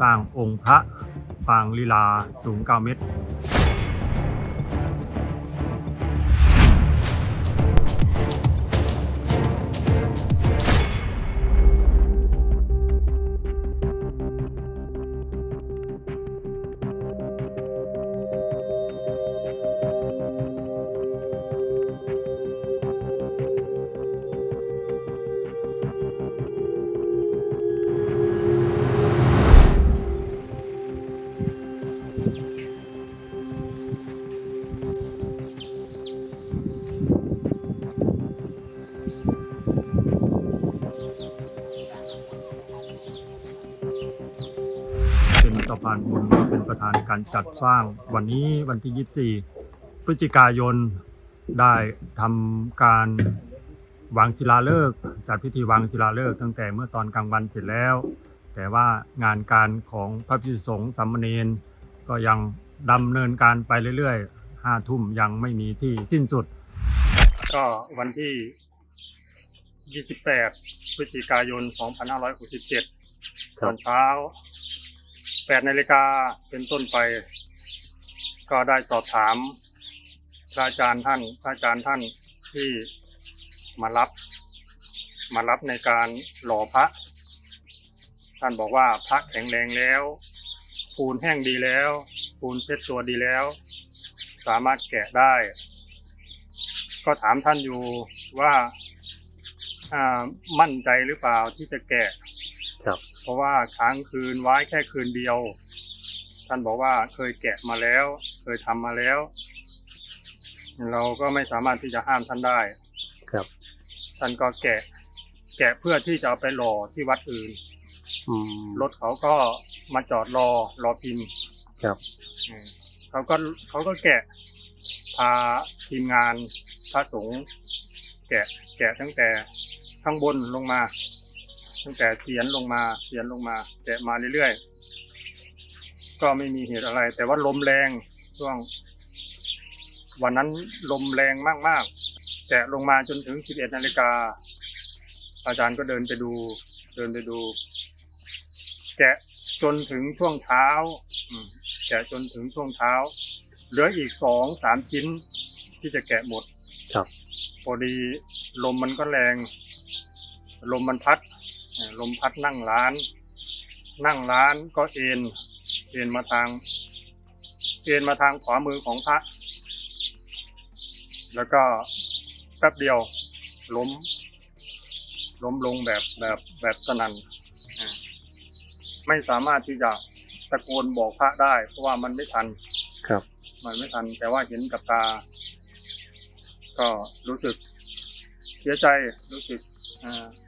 สร้างองค์พระปางลีลาสูง 9 เมตร สะพานบุญเป็นประธานการจัดสร้างวันนี้วันที่ 24 พฤศจิกายนได้ทำการวางศิลาฤกษ์จัดพิธีวางศิลาฤกษ์ตั้งแต่เมื่อตอนกลางวันเสร็จแล้ว แต่ว่างานการของพระพิสุสงฆ์สามเณรก็ยังดำเนินการไปเรื่อยๆห้าทุ่มยังไม่มีที่สิ้นสุด ก็วันที่ 28 พฤศจิกายน 2567 ตอนเช้า 8นาฬิกาเป็นต้นไป ก็ได้สอบถามพระอาจารย์ท่านพระอาจารย์ท่านที่มารับ มารับในการหล่อพระ ท่านบอกว่าพระแข็งแรงแล้วปูนแห้งดีแล้วปูนเซ็ตตัวดีแล้ว สามารถแกะได้ ก็ถามท่านอยู่ว่ามั่นใจหรือเปล่าที่จะแกะครับ ราะว่าค้างคืนไว้แค่คืนเดียว ท่านบอกว่าเคยแกะมาแล้ว เคยทำมาแล้ว เราก็ไม่สามารถที่จะห้ามท่านได้ ครับ ท่านก็แกะ แกะเพื่อที่จะเอาไปหล่อที่วัดอื่นอืมรถเขาก็มาจอดรอรอพิมพ์ ครับอืมเขาก็เขาก็แกะพาทีมงานพระสงฆ์แกะแกะตั้งแต่ข้างบนลงมา ตั้งแต่เสียนลงมาเสียนลงมาแกะมาเรื่อยๆ ก็ไม่มีเหตุอะไร แต่ว่าลมแรงช่วง วันนั้นลมแรงมากๆแกะลงมาจนถึง 11นาฬิกา อาจารย์ก็เดินไปดู เดินไปดู แกะจนถึงช่วงเช้าอืมแกะจนถึงช่วงเช้า เหลืออีกสองสามชิ้นที่จะแกะหมด ครับพอดีลมมันก็แรง ลมมันพัดเอ่อ ลมพัดนั่งร้าน นั่งร้านก็เอ็นเอ็นมาทาง เอ็นมาทางขวามือของพระ แล้วก็แป๊บเดียวล้ม ล้มลงแบบแบบแบบสนั่นอ่าไม่สามารถที่จะตะโกนบอกพระได้ เพราะว่ามันไม่ทัน ครับ มันไม่ทัน แต่ว่าเห็นกับตา ก็รู้สึกเสียใจรู้สึกอ่าเ